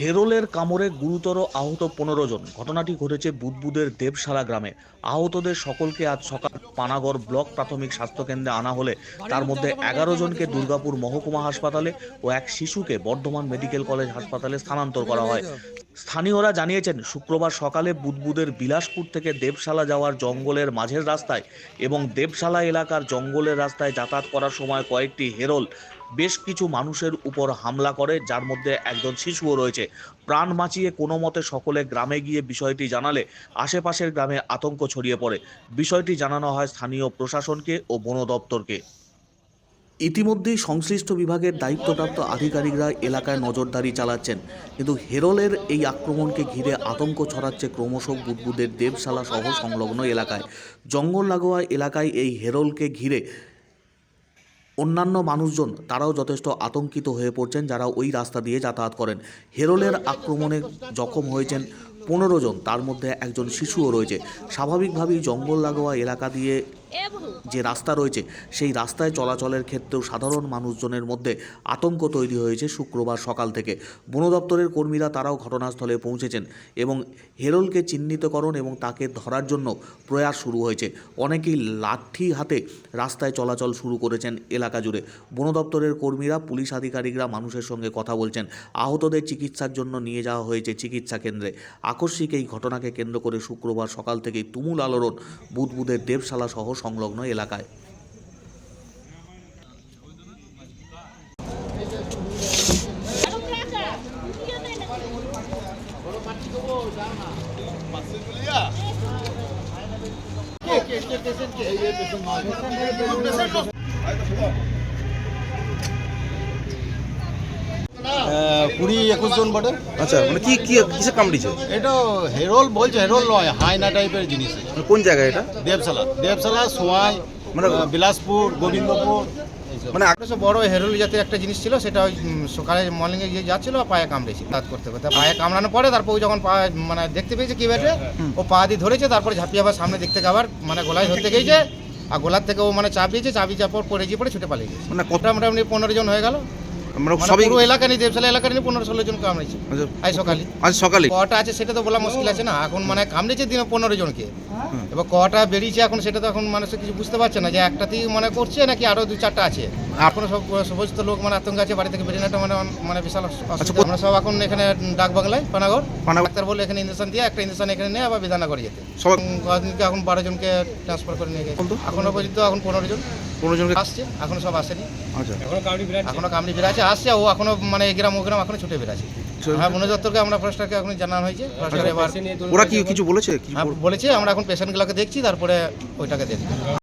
হেরোলের কামড়ে গুরুতর আহত পনেরো জন। ঘটনাটি ঘটেছে বুদবুদের দেবশালা গ্রামে। আহতদের সকলকে আজ সকাল পানাগড় ব্লক প্রাথমিক স্বাস্থ্যকেন্দ্রে আনা হলে। তার মধ্যে এগারো জনকে দুর্গাপুর মহকুমা হাসপাতালে ও এক শিশুকে বর্ধমান মেডিকেল কলেজ হাসপাতালে স্থানান্তর করা হয়। স্থানীয়রা জানিয়েছেন, শুক্রবার সকালে বুদবুদের বিলাসপুর থেকে দেবশালা যাওয়ার জঙ্গলের মাঝের রাস্তায় এবং দেবশালা এলাকার জঙ্গলের রাস্তায় যাতায়াত করার সময় কয়েকটি হেরল বেশ কিছু মানুষের উপর হামলা করে, যার মধ্যে একজন শিশুও রয়েছে। প্রাণ বাঁচিয়ে কোনো মতে সকলে গ্রামে গিয়ে বিষয়টি জানালে আশেপাশের গ্রামে আতঙ্ক ছড়িয়ে পড়ে। বিষয়টি জানানো হয় স্থানীয় প্রশাসনকে ও বন দপ্তরকে ইতিমধ্যেই সংশ্লিষ্ট বিভাগের দায়িত্বপ্রাপ্ত আধিকারিকরা এলাকায় নজরদারি চালাচ্ছেন। কিন্তু হেরলের এই আক্রমণকে ঘিরে আতঙ্ক ছড়াচ্ছে ক্রমশ বুদবুদের দেবশালা সহ সংলগ্ন এলাকায়। জঙ্গল লাগোয়া এলাকায় এই হেরলকে ঘিরে অন্যান্য মানুষজন, তারাও যথেষ্ট আতঙ্কিত হয়ে পড়ছেন, যারা ওই রাস্তা দিয়ে যাতায়াত করেন। হেরলের আক্রমণে জখম হয়েছেন পনেরো জন, তার মধ্যে একজন শিশুও রয়েছে। স্বাভাবিকভাবেই জঙ্গল লাগোয়া এলাকা দিয়ে যে রাস্তা রয়েছে, সেই রাস্তায় চলাচলের ক্ষেত্রেও সাধারণ মানুষজনের মধ্যে আতঙ্ক তৈরি হয়েছে শুক্রবার সকাল থেকে। বন দপ্তরের কর্মীরা তারাও ঘটনাস্থলে পৌঁছেছেন এবং হেরলকে চিহ্নিতকরণ এবং তাকে ধরার জন্য প্রয়াস শুরু হয়েছে। অনেকেই লাঠি হাতে রাস্তায় চলাচল শুরু করেছেন এলাকা জুড়ে। বন দপ্তরের কর্মীরা, পুলিশ আধিকারিকরা মানুষের সঙ্গে কথা বলছেন। আহতদের চিকিৎসার জন্য নিয়ে যাওয়া হয়েছে চিকিৎসা কেন্দ্রে। আকস্মিক এই ঘটনাকে কেন্দ্র করে শুক্রবার সকাল থেকেই তুমুল আলোড়ন। বুদবুদের দেবশালা সহ সংলগ্ন এলাকায় কুড়ি একুশ জন বটে। আচ্ছা মানে কি কি কিসে কামড়িছে এটা হেরোল বলছে হেরোল নয় হায়না টাইপের জিনিস। মানে কোন জায়গায় এটা? দেবশালা। দেবশালা সোয়াই মানে- বিলাসপুর গোবিন্দপুর মানে একটা বড় হেরোল জাতের একটা জিনিস ছিল সেটা ওই সকালে মর্নিংয়ে গিয়ে যাচ্ছিল পায়ে কামড়েছে কাজ করতে করতে পায়ে কামড়ানোর পরে তারপর ও যখন পা মানে দেখতে পেয়েছে কি বেটে ও পা দিয়ে ধরেছে তারপরে ঝাঁপিয়ে আবার সামনে দেখতে আবার মানে গলায় ধরতে গিয়েছে আর গোলার থেকে ও মানে চাপিয়েছে চাপি চাপর পড়ে গিয়ে পড়ে ছুটে পালিয়ে গেছে। মানে কত মোটামুটি পনেরো জন হয়ে গেল। মানে মানে সবই পুরো এলাকা নিয়ে দেবশালা এলাকা নিয়ে পনেরো ষোলো জন কামড়েছে। আচ্ছা, আজ সকালে। আজ সকালে? কটা আছে সেটা তো বলা মুশকিল আছে না। এখন মানে কামড়েছে দিনে পনেরো জনকে। এবার কটা বেরিয়েছে এখন সেটা তো এখন মানুষ কিছু বুঝতে পারছে না যে একটাতেই মনে করছে নাকি আরও দু চারটা আছে? এখনও সব সমস্ত লোক মানে আতঙ্ক আছে বাড়ি থেকে বেরিয়ে মানে মানে বিশাল আমরা সব এখন এখানে ডাক বাংলায় পানাগড়। পানাগড়। ডাক্তার বলে এখানে ইঞ্জেকশন দিয়ে একটা ইঞ্জেকশন এখানে নিয়ে আবার বিধাননগর যেতে। উম, এখন বারো জনকে ট্রান্সফার করে নিয়ে গেছে? এখনও পর্যন্ত এখন পনেরো জন। পনেরো জনকে আসছে এখনও সব আসেনি। আচ্ছা। এখনও কামড়ি বেড়াচ্ছে আসছে ও এখনও মানে গ্রাম ও গ্রাম এখনও ছুটে বেড়াচ্ছে। হ্যাঁ বন দপ্তরকে আমরা ফরেস্টারকে এখন জানানো হয়েছে। ফরেস্টার এবার ওরা কি কিছু বলেছে? কিছু হ্যাঁ, বল- বলেছে আমরা এখন পেশেন্টগুলোকে দেখছি তারপরে ওইটাকে দেখছি